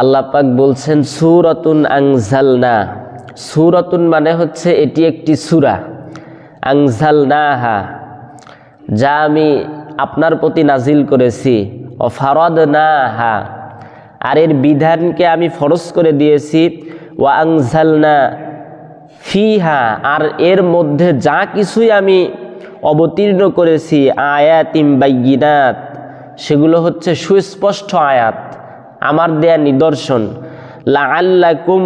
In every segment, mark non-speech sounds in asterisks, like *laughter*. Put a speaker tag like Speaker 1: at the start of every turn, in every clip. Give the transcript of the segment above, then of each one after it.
Speaker 1: আল্লাহ পাক বলছেন, সুরতুন আংজালনা সুরতুন মানে হচ্ছে এটি একটি সুরা। আংজালনাহা যা আমি আপনার প্রতি নাজিল করেছি। ও ফারদ না হা আর এর বিধানকে আমি ফরজ করে দিয়েছি। ও আংজালনা ফিহা, আর এর মধ্যে যা কিছুই আমি অবতীর্ণ করেছি আয়াতিম বাইগিনাত সেগুলো হচ্ছে সুস্পষ্ট আয়াত। আমার দেয়া নিদর্শন। লাআল্লাকুম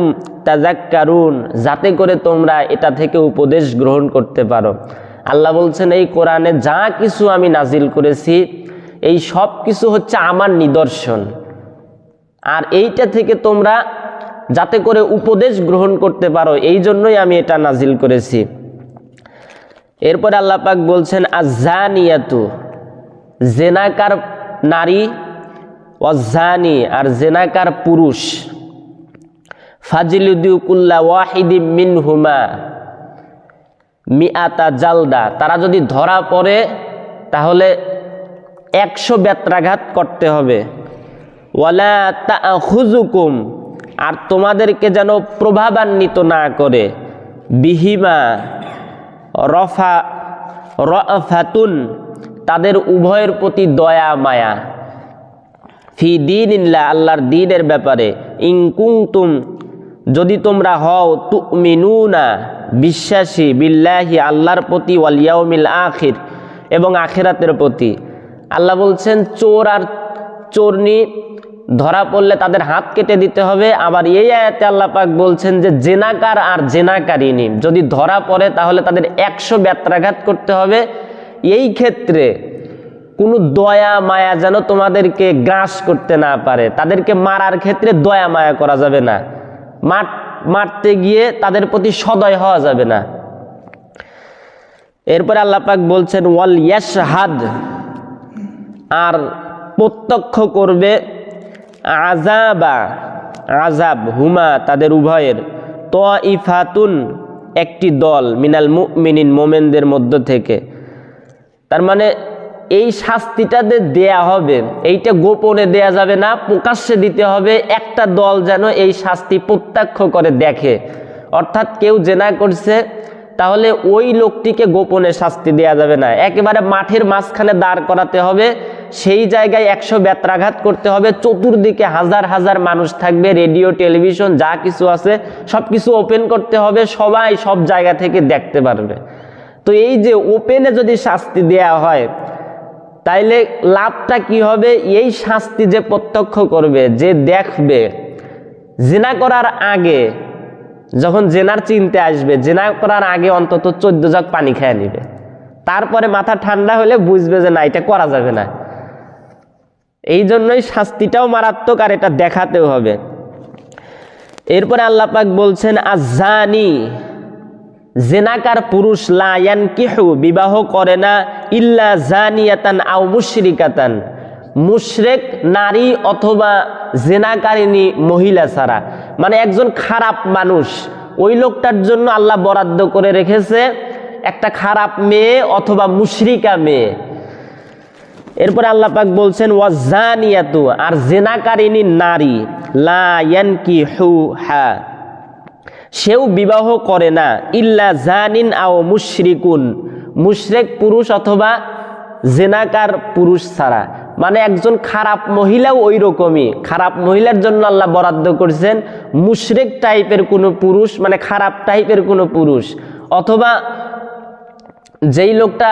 Speaker 1: তাজাক্কারুন যাতে করে তোমরা এটা থেকে উপদেশ গ্রহণ করতে পারো। আল্লাহ বলছেন, এই কোরআনে যা কিছু আমি নাজিল করেছি, এই সব কিছু হচ্ছে আমার নিদর্শন। আর এইটা থেকে তোমরা যাতে করে উপদেশ গ্রহণ করতে পারো, এই জন্যই আমি এটা নাজিল করেছি। এরপরে আল্লাহ পাক বলছেন আজানিয়াতু জেনাকার নারী অজানি আর জেনাকার পুরুষ। ফাজিলুদ্দিকুল্লা ওয়াহিদি মিন হুমা মিয়াতা জালদা। তারা যদি ধরা পড়ে, তাহলে একশো বেত্রাঘাত করতে হবে। ওয়ালা তা হুজুকুম আর তোমাদেরকে যেন প্রভাবান্বিত না করে। বিহিমা রফা রফাতুন তাদের উভয়ের প্রতি দয়া, মায়া। ফি দিন ইল্লা আল্লাহর দিনের ব্যাপারে। ইংকুংতুম যদি তোমরা হও, তুমিনুনা বিশ্বাসী, বিল্লাহি, আল্লাহর প্রতি ওয়ালিয়াউমিল আখির, এবং আখেরাতের প্রতি। আল্লাহ বলছেন, চোর আর চোরনি, ধরা পড়লে তাদের হাত কেটে দিতে হবে। আবার এই আয়াতে আল্লাহ পাক বলছেন যে, জেনাকার আর জেনাকারিনী যদি ধরা পড়ে তাহলে তাদের একশো ব্যত্রাঘাত করতে হবে। এই ক্ষেত্রে কোনো দয়া, মায়া যেন তোমাদেরকে গ্রাস করতে না পারে। তাদেরকে মারার ক্ষেত্রে দয়া, মায়া করা যাবে না। মার, মারতে গিয়ে তাদের প্রতি সদয় হওয়া যাবে না। এরপরে আল্লাহ পাক বলছেন, ওয়াল ইয়াশহাদ আর প্রত্যক্ষ করবে আজাবা আজাব হুমা, তাদের উভয়ের। ত ইফাতুন একটি দল, মিনাল মুমিনিন, মোমেনদের মধ্য থেকে। তার মানে এই শাস্তিটা দেয়া হবে। এইটা গোপনে দেয়া যাবে না, প্রকাশ্যে দিতে হবে। একটা দল যেন এই শাস্তি প্রত্যক্ষ করে দেখে। অর্থাৎ কেউ জেনা করছে, তাহলে ওই লোকটিকে গোপনে শাস্তি দেয়া যাবে না। একেবারে মাঠের মাঝখানে দাঁড় করাতে হবে। সেই জায়গায় একশো ব্যত্রাঘাত করতে হবে। চতুর্দিকে হাজার হাজার মানুষ থাকবে, রেডিও, টেলিভিশন, যা কিছু আছে সব কিছু ওপেন করতে হবে। সবাই সব জায়গা থেকে দেখতে পারবে। তো এই যে ওপেনে যদি শাস্তি দেয়া হয় তাইলে লাভটা কি হবে? এই শাস্তি যে প্রত্যক্ষ করবে, যে দেখবে, জেনা করার আগে, যখন জেনার চিনতে আসবে, জেনা করার আগে অন্তত চোদ্দ জগ পানি খেয়ে নিবে। তারপরে মাথা ঠান্ডা হলে বুঝবে যে না, এটা করা যাবে না। এই জন্যই শাস্তিটাও মারাত্মক আর এটা দেখাতেও হবে। এরপরে আল্লাহ পাক বলছেন আজানি জেনাকার পুরুষ লায়ান কিহু বিবাহ করে না, ইল্লা জানিয়াতান আও মুশরিকাতান। মুশরেক, নারী অথবা জেনাকারিনী মহিলা ছাড়া। মানে একজন খারাপ মানুষ। ওই লোকটার জন্য আল্লাহ বরাদ্দ করে রেখেছে একটা খারাপ মেয়ে অথবা মুশরিকা মেয়ে। এরপরে আল্লাহ পাক বলছেন ওয়াজানিয়াতু আর জেনাকারিনী নারী লায়ান ইয়ানকি হু হা। সেও বিবাহ করে না, ইল্লা জানিন আও মুশরিকুন। মুশরেক পুরুষ অথবা জেনাকার পুরুষ ছাড়া। মানে একজন খারাপ মহিলাও ওই রকমই খারাপ মহিলার জন্য আল্লাহ বরাদ্দ করেছেন মুশরেক টাইপের কোনো পুরুষ মানে খারাপ টাইপের কোনো পুরুষ। অথবা যেই লোকটা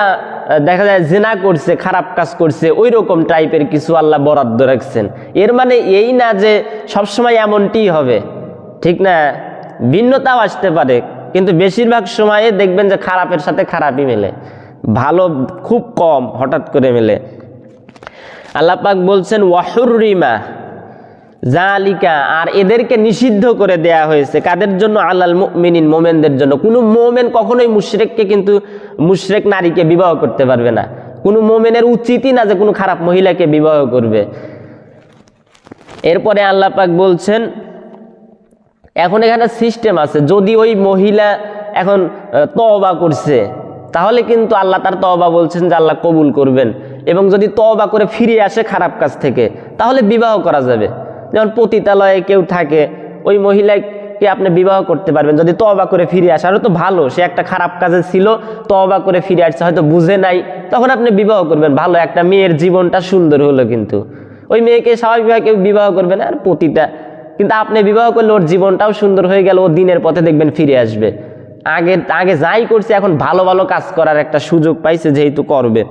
Speaker 1: দেখা যায় জেনা করছে, খারাপ কাজ করছে ওই রকম টাইপের কিছু আল্লাহ বরাদ্দ রাখছেন। এর মানে এই না যে সবসময় এমনটিই হবে। ঠিক না? ভিন্নতাও আসতে পারে, কিন্তু বেশিরভাগ সময়ে দেখবেন যে খারাপের সাথে খারাপই মেলে, ভালো খুব কম হঠাৎ করে মেলে। আল্লাহ পাক বলছেন ওয়াহুরিমা জালিকা আর এদেরকে নিষিদ্ধ করে দেয়া হয়েছে। কাদের জন্য? আল্লাল মুমিনিন, মোমেনদের জন্য। কোনো মোমেন কখনোই মুশরেককে কিন্তু মুশরেক নারীকে বিবাহ করতে পারবে না। কোনো মোমেনের উচিতই না যে কোনো খারাপ মহিলাকে বিবাহ করবে। এরপরে আল্লাহ পাক বলছেন এখন এখানে সিস্টেম আছে। যদি ওই মহিলা এখন তবা করছে, তাহলে কিন্তু আল্লাহ তার তওবা বলছেন যে আল্লাহ কবুল করবেন। এবং যদি তবা করে ফিরে আসে খারাপ কাজ থেকে, তাহলে বিবাহ করা যাবে। যেমন পতিতালয়ে কেউ থাকে, ওই মহিলাকে আপনি বিবাহ করতে পারবেন। যদি তবা করে ফিরে আসে আরও তো ভালো, সে একটা খারাপ কাজে ছিল তবা করে ফিরে আসছে, হয়তো বুঝে নাই, তখন আপনি বিবাহ করবেন। ভালো, একটা মেয়ের জীবনটা সুন্দর হলো কিন্তু। ওই মেয়েকে স্বাভাবিকভাবে কেউ বিবাহ করবেন আর পতিতা কিন্তু আপনি বিবাহ করলে ওর জীবনটাও সুন্দর হয়ে গেল, ও দিনের পথে দেখবেন ফিরে আসবে। আগে আগে যাই করছে, এখন ভালো ভালো কাজ করার একটা সুযোগ পাইছে যেহেতু করবে।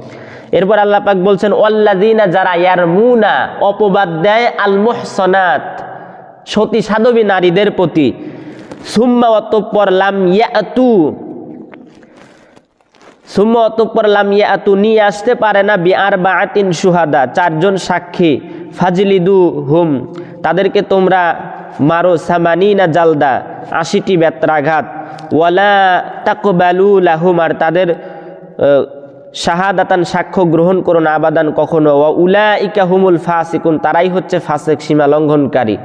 Speaker 1: এরপর আল্লাহ পাক বলছেন অল্লাদিনা যারা ইয়ার মুনা অপবাদ দেয় আল মুহসনাত সতী সাধবী নারীদের প্রতি। সুম্মা অতঃপর লাম ইয়াতু। সুম্মা অতঃপর লাম ইয়াতু নিয়ে আসতে পারে না বিআর বা আতিন সুহাদা চারজন সাক্ষী। ফাজলিদু হুম তাদেরকে তোমরা মারো সামানি না জালদা, আশিটি বেত্রাঘাত। ওয়ালা তাকবালু লাহুম, আর তাদের শাহাদাতান সাক্ষ্য গ্রহণ করো না আবাদান কখনো। ওয়া উলা ইকা হুমুল ফাসিকুন, তারাই হচ্ছে ফাসেক সীমা লঙ্ঘনকারী।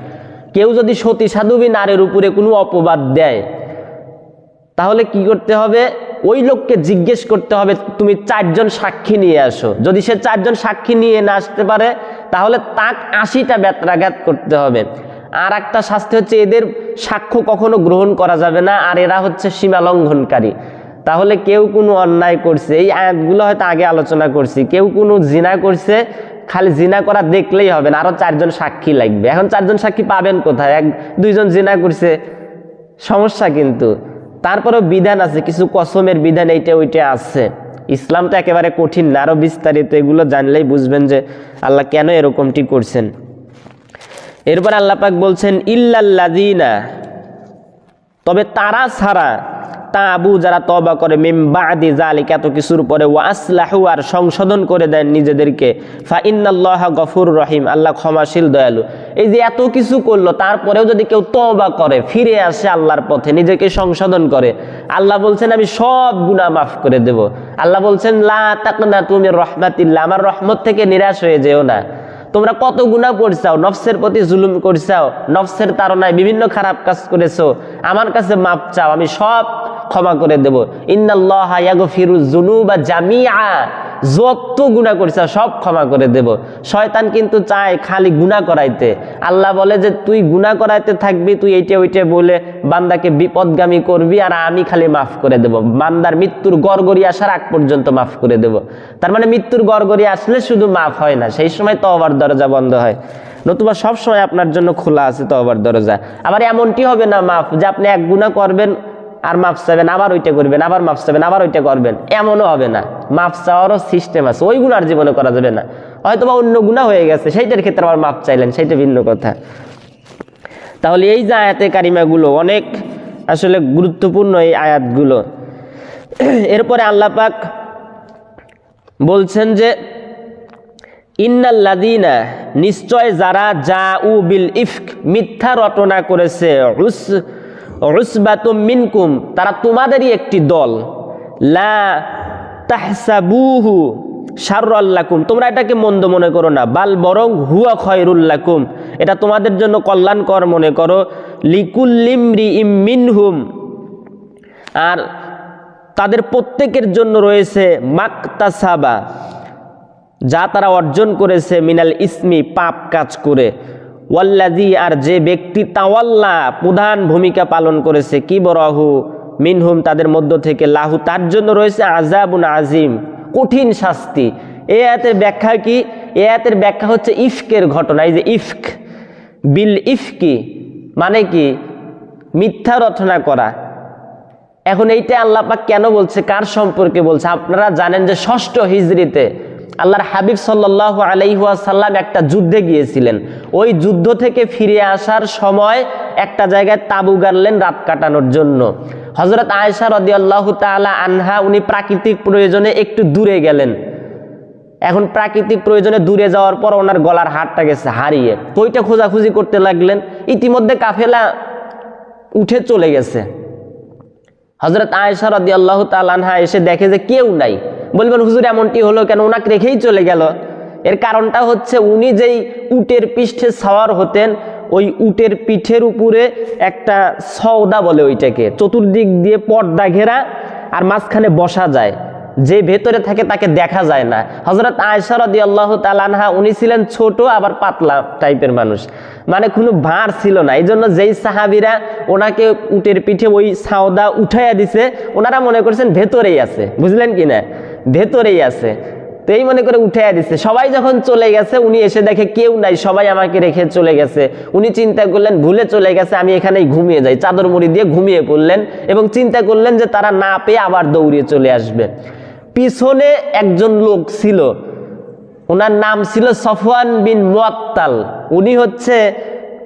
Speaker 1: কেউ যদি সতী সাধুবী নারীর উপরে কোনো অপবাদ দেয়, তাহলে কি করতে হবে? ওই লোককে জিজ্ঞেস করতে হবে, তুমি চারজন সাক্ষী নিয়ে আসো। যদি সে চারজন সাক্ষী নিয়ে না আসতে পারে তাহলে তাক আশিটা ব্যত্রাঘাত করতে হবে। আর একটা শাস্তি হচ্ছে এদের সাক্ষ্য কখনো গ্রহণ করা যাবে না, আর এরা হচ্ছে সীমা লঙ্ঘনকারী। তাহলে কেউ কোনো অন্যায় করছে, এই আয়াতগুলো হয়তো আগে আলোচনা করছি, কেউ কোনো জিনা করছে, খালি জিনা করা দেখলেই হবে না আরও চারজন সাক্ষী লাগবে। এখন চারজন সাক্ষী পাবেন কোথায়? এক, দুইজন জিনা করছে, সমস্যা কিন্তু। তারপরেও বিধান আছে, কিছু কসমের বিধান এইটা, ওইটা আছে। ইসলাম তো একেবারে কঠিন না। আরও বিস্তারিত এগুলো জানলেই বুঝবেন যে আল্লাহ কেন এরকমটি করছেন। এরপর আল্লাহ পাক বলছেন, ইল্লাল্লাযিনা তবে তারা ছাড়া তা আবু যারা তবা করে মেম্বাদি জালিক এত কিছুর পরে ও আসলাহু আর সংশোধন করে দেন নিজেদেরকে। ফা ইন্নাল্লাহ গফুর রহিম আল্লাহ ক্ষমাশীল, দয়ালু। এই যে এত কিছু করল, তারপরেও যদি কেউ তবা করে, ফিরে আসে আল্লাহর পথে, নিজেকে সংশোধন করে, আল্লাহ বলছেন, আমি সব গুনাহ মাফ করে দেব। আল্লাহ বলছেন, লা তাকনা তুমি রহমাতিল্লাহ। আমার রহমত থেকে নিরাশ হয়ে যেও না। তোমরা কত গুণা করছাও, নফসের প্রতি জুলুম করছাও, নফসের তারনায় বিভিন্ন খারাপ কাজ করেছ, আমার কাছে মাপ চাও, আমি সব ক্ষমা করে দেব। জামিআ। যত গুণা করছাও সব ক্ষমা করে দেব। শয়তান কিন্তু চায় খালি গুণা করাইতে। আল্লাহ বলে যে, তুই গুণা করাইতে থাকবি, তুই এইটা ওইটা বলে বান্দাকে বিপদগামী করবি আর আমি খালি মাফ করে দেব। বান্দার মৃত্যুর গড়গড়ি আসার আগ পর্যন্ত মাফ করে দেব। তার মানে মৃত্যুর গড়গড়ি আসলে শুধু মাফ হয় না, সেই সময় তওবার দরজা বন্ধ হয়। নতুবা সব সময় আপনার জন্য খোলা আছে তওবার দরজা। আবার এমনটি হবে না মাফ, যে আপনি এক গুণা করবেন আর মাফ চাইবেন, আবার ওইটা করবেন, আবার মাফ চাইবেন, আবার ওইটা করবেন। এমনও হবে না। মাফ চাওয়ারও সিস্টেম আছে ওই গুণার জীবনে করা যাবে না। হয়তো বা অন্য গুণা হয়ে গেছে, সেইটার ক্ষেত্রে আবার মাফ চাইলেন, সেইটা ভিন্ন কথা। তাহলে এই যে আয়াতে কারিমাগুলো অনেক আসলে গুরুত্বপূর্ণ এই আয়াতগুলো। এরপরে আল্লাহ পাক বলছেন যে ইন্নাল্লাদিনা নিশ্চয় যারা যা উ বিল ইফক মিথ্যা রটনা করেছে উস উসবাতুম মিনকুম, তারা তোমাদেরই একটি দল। লা তাহসাবুহু শারুল্লাকুম তোমরা এটাকে মন্দ মনে করো না, বাল বরং হুয়া খয়রুল্লাকুম এটা তোমাদের জন্য কল্যাণকর মনে করো। লিকুল্লিমরি ইম মিনহুম, আর তাদের প্রত্যেকের জন্য রয়েছে মাকতাসাবা, যা তারা অর্জন করেছে মিনাল ইসমি, পাপ কাজ করে। ওয়াল্লাজি আর যে ব্যক্তি তাওয়াল্লা, প্রধান ভূমিকা পালন করেছে কি বরাহু মিনহুম, তাদের মধ্য থেকে লাহু, তার জন্য রয়েছে আজাবুন আজিম কঠিন শাস্তি। এ আয়াতের ব্যাখ্যা কি? এ আয়াতের ব্যাখ্যা হচ্ছে ইফকের ঘটনা, এই যে ইফক, বিল ইফকি মানে কি? মিথ্যা রচনা করা। এখন এইটা আল্লাহ পাক কেন বলছে? কার সম্পর্কে বলছে? আপনারা জানেন যে ষষ্ঠ হিজড়িতে আল্লাহর হাবিব সাল্লাহ আলাইহাসাল্লাম একটা যুদ্ধে গিয়েছিলেন। ওই যুদ্ধ থেকে ফিরে আসার সময় একটা জায়গায় তাবু গাড়লেন রাত কাটানোর জন্য। হজরত আয়েশা রদি আল্লাহ তালা আনহা, উনি প্রাকৃতিক প্রয়োজনে একটু দূরে গেলেন। এখন প্রাকৃতিক প্রয়োজনে দূরে যাওয়ার পর ওনার গলার হাড়টা গেছে হারিয়ে। তো ওইটা খোঁজাখুঁজি করতে লাগলেন। ইতিমধ্যে কাফেলা উঠে চলে গেছে। হজরত আয়েশা রদি আল্লাহ তালানহা এসে দেখে যে কেউ নাই। বলবেন, হুজুর, এমনটি হলো কেন? ওনাকে রেখেই চলে গেল। এর কারণটা হচ্ছে উনি যেই উটের পৃষ্ঠে সাওয়ার হতেন, ওই উটের পিঠের উপরে একটা সওদা বলে ওইটাকে। চতুর্দিক দিয়ে পর্দা ঘেরা আর মাঝখানে বসা যায়। যে ভেতরে থাকে তাকে দেখা যায় না। হজরত আয়সা রদি আল্লাহ তালানহা উনি ছিলেন ছোট, আবার পাতলা টাইপের মানুষ। মানে কোনো ভার ছিল না। এই জন্য যেই সাহাবিরা ওনাকে উটের পিঠে ওই সাওদা উঠাইয়া দিছে, ওনারা মনে করছেন ভেতরেই আছে। বুঝলেন কি না? ভেতরেই আছে। তো এই মনে করে উঠে দিচ্ছে সবাই যখন চলে গেছে, উনি এসে দেখে কেউ নাই, সবাই আমাকে রেখে চলে গেছে। উনি চিন্তা করলেন, ভুলে চলে গেছে, আমি এখানেই ঘুমিয়ে যাই। চাদর মুড়ি দিয়ে ঘুমিয়ে পড়লেন এবং চিন্তা করলেন যে তারা না পেয়ে আবার দৌড়িয়ে চলে আসবে। পিছনে একজন লোক ছিল। ওনার নাম ছিল সফওয়ান বিন মুয়াত্তাল। উনি হচ্ছে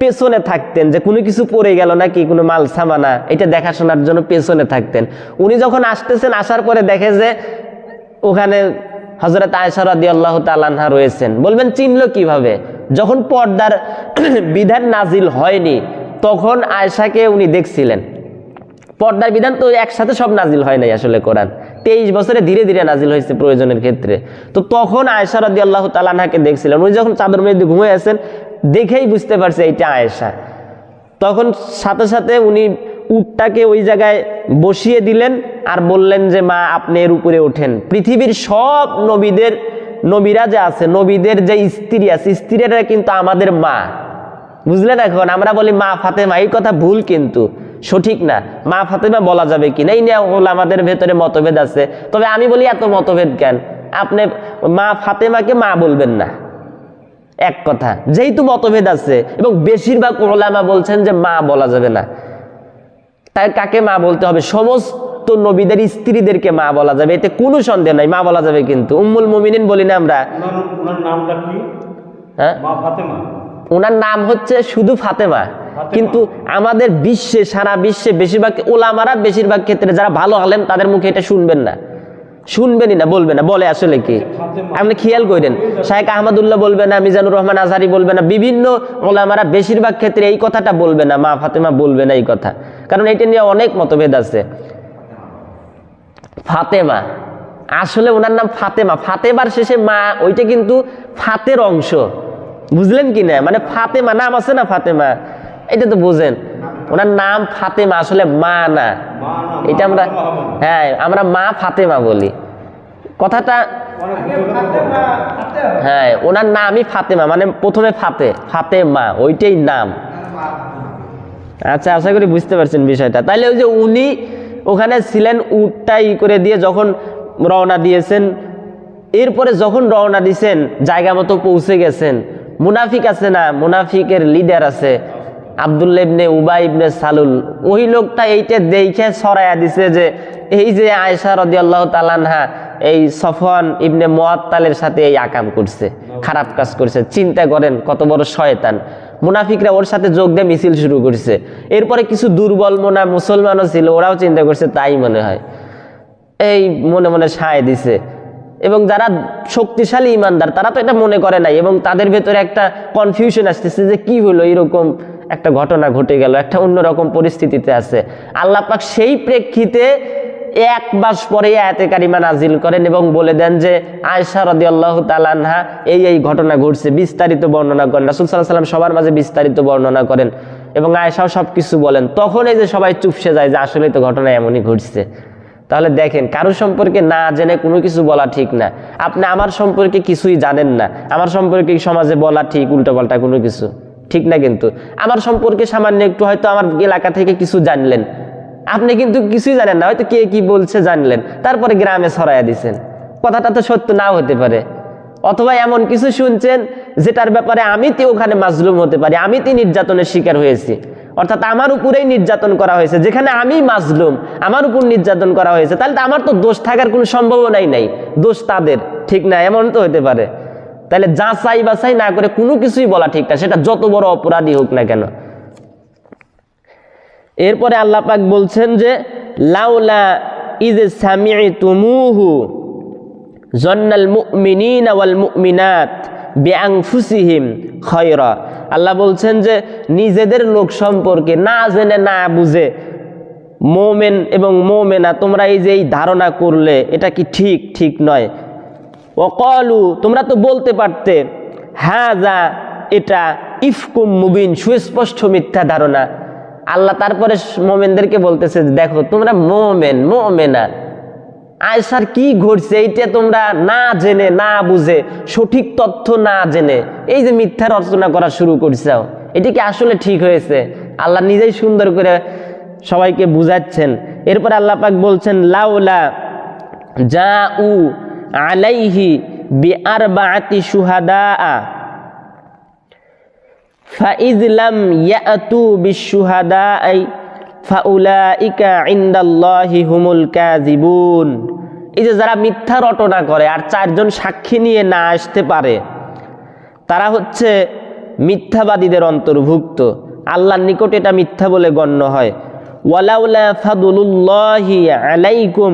Speaker 1: পেছনে থাকতেন যে কোনো কিছু পড়ে গেল নাকি, কোনো মাল সামানা এটা দেখাশোনার জন্য পেছনে থাকতেন। উনি যখন আসতেছেন, আসার পরে দেখে যে ওখানে হজরত আয়সার আদি আল্লাহ তালানহা রয়েছেন। বলবেন, চিনল কীভাবে? যখন পর্দার *clears throat* বিধান নাজিল হয়নি, তখন আয়সাকে উনি দেখছিলেন। পর্দার বিধান তো একসাথে সব নাজিল হয় নাই আসলে কোরআন। তেইশ বছরে ধীরে ধীরে নাজিল হয়েছে প্রয়োজনের ক্ষেত্রে। তো তখন আয়েশা রদি আল্লাহ তালানহাকে দেখছিলেন। উনি যখন চাদর মধ্যে ঘুমিয়ে আছেন, দেখেই বুঝতে পারছে এইটা আয়েশা। তখন সাথে সাথে উনি উটটাকে ওই জায়গায় বসিয়ে দিলেন আর বললেন যে, মা, আপনি এর উপরে ওঠেন। পৃথিবীর সব নবীদের, নবীরা যে আছে, নবীদের যে স্ত্রী আছে, স্ত্রীরা কিন্তু আমাদের মা। বুঝলেন এখন? আমরা বলি, মা ফাতেমা। এই কথা ভুল কিন্তু, সঠিক না। মা ফাতেমা বলা যাবে কি না? এই নিয়ে হল আমাদের ভেতরে মতভেদ আছে। তবে আমি বলি, এত মতভেদ কেন? আপনি মা ফাতেমাকে মা বলবেন না। এক কথা, যেহেতু মতভেদ আছে এবং বেশিরভাগ ওলামা বলছেন যে, মা বলা যাবে না। তাই কাকে মা বলতে হবে? সমস্ত নবীদের স্ত্রীদেরকে মা বলা যাবে। এতে কোনো সন্দেহ নাই মা বলা যাবে কিন্তু। উম্মুল মুমিনিন বলি না আমরা।
Speaker 2: ওনার ওনার নামটা কি?
Speaker 1: হ্যাঁ?
Speaker 2: মা ফাতেমা।
Speaker 1: ওনার নাম হচ্ছে শুধু ফাতেমা। কিন্তু আমাদের বিশ্বে সারা বিশ্বে বেশিরভাগ ওলামারা বেশিরভাগ ক্ষেত্রে যারা ভালো হলেন তাদের মুখে এটা শুনবেন না। শুনবেনই না বলবে না। বলে আসলে কি? আপনি খেয়াল করেন শাহেক আহমদুল্লাহ বলবে না মিজানুর রহমান আজহারি বলবে না বিভিন্ন ওলামারা বেশিরভাগ ক্ষেত্রে এই কথাটা বলবে না মা ফাতেমা বলবে না এই কথা। কারণ এটা নিয়ে অনেক মতভেদ আছে। ফাতেমা। আসলে ওনার নাম ফাতেমা। ফাতেমার শেষে মা, ওইটা কিন্তু ফাতের অংশ। বুঝলেন কি না? মানে ফাতেমা, নাম আছে না ফাতেমা? এটা তো বুঝেন। ওনার নাম ফাতেমা, আসলে মা না। এটা আমরা। হ্যাঁ আমরা মা ফাতেমা বলি। কথাটা। হ্যাঁ ওনার নামই ফাতেমা মানে প্রথমে ফাতে, ফাতেমা, ওইটাই নাম। আচ্ছা আশা করি বুঝতে পারছেন বিষয়টা। তাইলে ওই যে উনি ওখানে ছিলেন উটটা ই করে দিয়ে যখন রওনা দিয়েছেন, এরপরে যখন রওনা দিয়েছেন জায়গা মতো পৌঁছে গেছেন, মুনাফিক আছে না? মুনাফিকের লিডার আছে আবদুল্লা ইবনে উবাই ইবনে সালুল। ওই লোকটা এইটা দেখে সরাইয়া দিছে যে, এই যে আয়সা রদি আল্লাহ তালানহা এই সফন ইবনে মোয়াত্তালের সাথে এই আকাম করছে, খারাপ কাজ করছে। চিন্তা করেন কত বড় শয়তান। মুনাফিকরা ওর সাথে যোগ দিয়ে মিছিল শুরু করছে। এরপরে কিছু দুর্বল মোনা মুসলমানও ছিল, ওরাও চিন্তা করছে তাই মনে হয়। এই মনে মনে সায় দিছে। এবং যারা শক্তিশালী ইমানদার, তারা তো এটা মনে করে নাই এবং তাদের ভেতরে একটা কনফিউশন আসতেছে যে কি হলো, এরকম একটা ঘটনা ঘটে গেল, একটা অন্যরকম পরিস্থিতিতে আছে। আল্লাহ পাক সেই প্রেক্ষিতে এক মাস পরে আয়াতে কারিমা নাজিল করেন এবং বলে দেন যে আয়সা রদি আল্লাহ তালানহা এই এই ঘটনা ঘটছে। বিস্তারিত বর্ণনা করেন। রাসুল সাল্লাহ সাল্লাম সবার মাঝে বিস্তারিত বর্ণনা করেন এবং আয়সাও সব কিছু বলেন। তখন এই যে সবাই চুপসে যায় যে আসলে তো ঘটনা এমনই ঘটছে। তাহলে দেখেন কারও সম্পর্কে না জেনে কোনো কিছু বলা ঠিক না। আপনি আমার সম্পর্কে কিছুই জানেন না। আমার সম্পর্কে সমাজে বলা ঠিক, উল্টোপাল্টা কোনো কিছু। ঠিক না কিন্তু? আমার সম্পর্কে সামান্য একটু হয়তো আমার এলাকা থেকে কিছু জানলেন। আপনি কিন্তু কিছুই জানেন না, হয়তো কে কি বলছে জানলেন। তারপরে গ্রামে ছড়াইয়া দিছেন। কথাটা তো সত্য নাও হতে পারে। অথবা এমন কিছু শুনছেন যেটার ব্যাপারে আমি তো ওখানে মাজলুম হতে পারি, আমি তো নির্যাতনের শিকার হয়েছি। অর্থাৎ আমার উপরেই নির্যাতন করা হয়েছে, যেখানে আমি মাজলুম, আমার উপর নির্যাতন করা হয়েছে। তাহলে তো আমার তো দোষ থাকার কোনো সম্ভাবনাই নাই, দোষ তাদের, ঠিক না? এমন তো হতে পারে। তাহলে যাচাই বাছাই না করে কোনো কিছুই বলা ঠিক না, সেটা যত বড় অপরাধী হোক না কেন। এরপরে আল্লাহ পাক বলছেন যে, লাউলা ইজ সামিতুমুহু জন্নাল মুমিনিনা ওয়াল মুমিনাত বিআনফুসিহিম খয়রা। আল্লাহ বলছেন যে, নিজেদের লোক সম্পর্কে না জেনে না বুঝে মোমেন এবং মোমেনা, তোমরা এই যে এই ধারণা করলে, এটা কি ঠিক ঠিক নয়। অকলু তোমরা তো বলতে পারতে হ্যাঁ যা এটা ইফকুম মুবিন, সুস্পষ্ট মিথ্যা ধারণা। আল্লাহ তারপরে মোমেনদেরকে বলতেছে দেখো, তোমরা মোমেন, মোমেনা। আয়সার কি ঘটছে এইটা তোমরা না জেনে, না বুঝে, সঠিক তথ্য না জেনে এই যে মিথ্যা রচনা করা শুরু করছ এটি কি আসলে ঠিক হয়েছে? আল্লাহ নিজেই সুন্দর করে সবাইকে বুঝাচ্ছেন। এরপর আল্লাহ পাক বলছেন, লাউলা যা উ আলাইহি বি আর বা আতি সুহাদা ফাইজলাম ইয়াতু বিশুহাদা আই ফাউলাইকা ইন্দাল্লাহি হুমুল কাজিবুন এই যে যারা মিথ্যা রটনা করে আর চারজন সাক্ষী নিয়ে না আসতে পারে, তারা হচ্ছে মিথ্যাবাদীদের অন্তর্ভুক্ত। আল্লাহর নিকট এটা মিথ্যা বলে গণ্য হয়। ওয়ালাউলা ফাদুল্লাহি আলাইকুম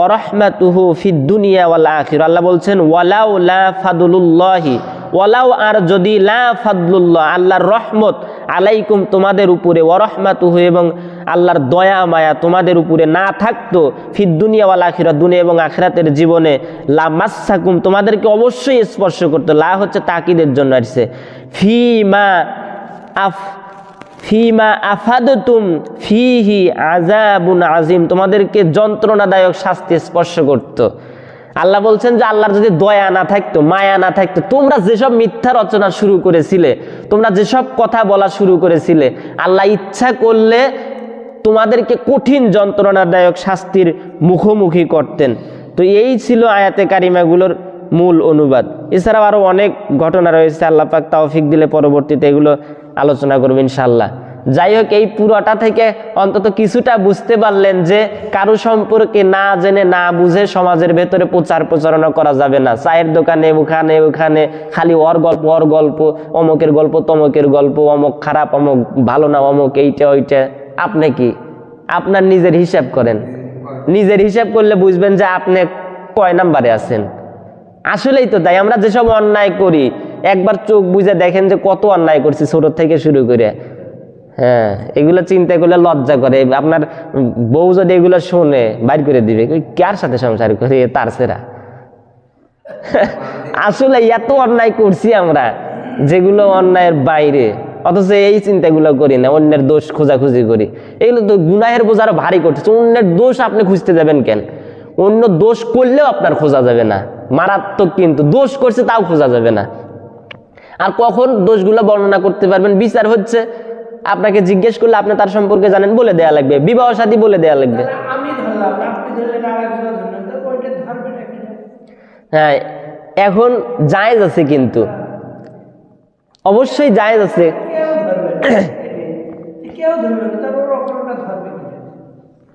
Speaker 1: ওরহমাতুহু ফিদ্দুনিয়া ওয়াল আখির আল্লাহ বলছেন, ওয়ালাউলা ফাদুল্লাহি ওয়ালাউ আর যদি লা ফাদলুল্লাহ, আল্লাহর রহমত আলাইকুম তোমাদের উপরে ওরহমাতুহু এবং আল্লাহর দয়া, মায়া তোমাদের উপরে না থাকতো ফির দুনিয়া ওয়াল আখিরা দুনিয়া এবং আখিরাতের জীবনে, লা মাসাকুম, তোমাদেরকে অবশ্যই স্পর্শ করতো, লা হচ্ছে তাকিদের জন্য আসছে। ফি মা আফ, ফিমা আফাদতুম ফিহি আজাবুন আজিম তোমাদেরকে যন্ত্রণাদায়ক শাস্তি স্পর্শ করতো। আল্লাহ বলছেন যে আল্লাহর যদি দয়া না থাকতো, মায়া না থাকতো, তোমরা যেসব মিথ্যা রচনা শুরু করেছিলে, তোমরা যেসব কথা বলা শুরু করেছিলে, আল্লাহ ইচ্ছা করলে তোমাদেরকে কঠিন যন্ত্রণাদায়ক শাস্তির মুখোমুখি করতেন। তো এই ছিল আয়াতে কারিমাগুলোর মূল অনুবাদ। এছাড়াও আরও অনেক ঘটনা রয়েছে, আল্লাহ পাক তাওফিক দিলে পরবর্তীতে এগুলো আলোচনা করব ইনশাল্লাহ যাই হোক এই পুরোটা থেকে অন্তত কিছুটা বুঝতে পারলেন যে কারও সম্পর্কে না জেনে, না বুঝে সমাজের ভেতরে প্রচার প্রচারণা করা যাবে না। চায়ের দোকানে ওখানে ওখানে খালি ওর গল্প ওর গল্প, অমকের গল্প, তমকের গল্প, অমক খারাপ, অমক ভালো না, অমক এইটা, ওইটা। আপনি কি? আপনার নিজের হিসাব করেন। নিজের হিসাব করলে বুঝবেন যে আপনি কয় নাম্বারে আছেন। আসলেই তো তাই, আমরা যেসব অন্যায় করি, একবার চোখ বুঝে দেখেন যে কত অন্যায় করছি ছোট থেকে শুরু করে। হ্যাঁ এগুলো চিন্তা করলে লজ্জা করে। আপনার বউ যদি এগুলো শোনে বাইর করে দিবে। কার সাথে সংসার করে? তার সেরা *laughs* আসলে এত অন্যায় করছি আমরা যেগুলো অন্যায়ের বাইরে। অথচ এই চিন্তাগুলো করি না অন্যের দোষ খোঁজাখুঁজি করি। এগুলো তো গুনাহের বোঝা আরও ভারী করতেছে। অন্যের দোষ আপনি খুঁজতে যাবেন কেন? অন্য দোষ করলেও আপনার খোঁজা যাবে না। মারাত্মক কিন্তু দোষ করছে তাও খোঁজা যাবে না। আর কখন দোষগুলো বর্ণনা করতে পারবেন? বিচার হচ্ছে আপনাকে জিজ্ঞেস করলে আপনি তার সম্পর্কে জানেন বলে দেয়া লাগবে। বিবাহ সাথী বলে দেয়া লাগবে? হ্যাঁ এখন জায়েজ আছে কিন্তু। অবশ্যই জায়েজ আছে?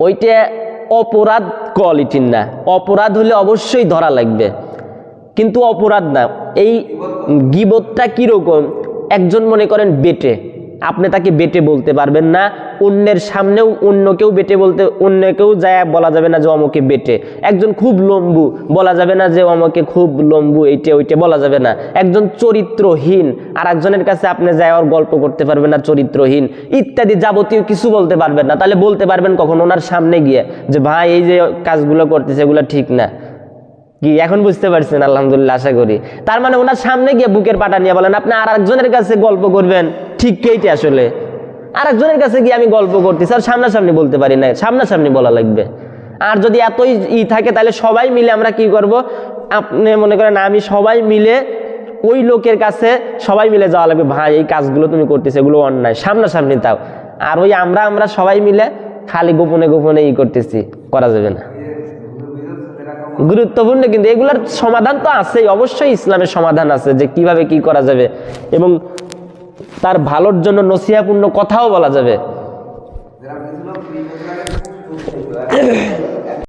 Speaker 1: ওইটা অপরাধ কোয়ালিটির না। অপরাধ হলে অবশ্যই ধরা লাগবে। কিন্তু অপরাধ না। এই গিবতটা কীরকম? একজন মনে করেন বেটে। আপনি তাকে বেটে বলতে পারবেন না, অন্যের সামনেও অন্য কেউ বেটে বলতে অন্য কেউ যায়, বলা যাবে না যে অমকে বেটে। একজন খুব লম্বু, বলা যাবে না যে অমকে খুব লম্বু, এইটে ওইটে বলা যাবে না। একজন চরিত্রহীন আর একজনের কাছে আপনি যায় ওর গল্প করতে পারবেন না, চরিত্রহীন। ইত্যাদি যাবতীয় কিছু বলতে পারবেন না। তাহলে বলতে পারবেন কখন ওনার সামনে গিয়ে যে, ভাই, এই যে কাজগুলো করতেছে, এগুলো ঠিক না। কি? এখন বুঝতে পারছেন, আলহামদুলিল্লাহ, আশা করি। তার মানে ওনার সামনে গিয়ে বুকের পাটা নিয়ে বলেন, আপনি আর একজনের কাছে গল্প করবেন। ঠিক কেইটে আসলে। আর একজনের কাছে গিয়ে আমি গল্প করতেছি, আর সামনাসামনি বলতে পারি না সামনাসামনি বলা লাগবে। আর যদি এতই ই থাকে, তাহলে সবাই মিলে আমরা কি করব? আপনি মনে করেন আমি সবাই মিলে ওই লোকের কাছে সবাই মিলে যাওয়া লাগবে, ভাই, এই কাজগুলো তুমি করতেছো, এগুলো অন্যায়, সামনাসামনি তাও আর ওই আমরা আমরা সবাই মিলে খালি গোপনে গোপনে ই করতেছি, করা যাবে না। গুরুত্বপূর্ণ, কিন্তু এগুলার সমাধান তো আছেই, অবশ্যই ইসলামের সমাধান আছে যে কীভাবে কি করা যাবে। এবং তার ভালোর জন্য নসিহাপূর্ণ কথাও বলা যাবে।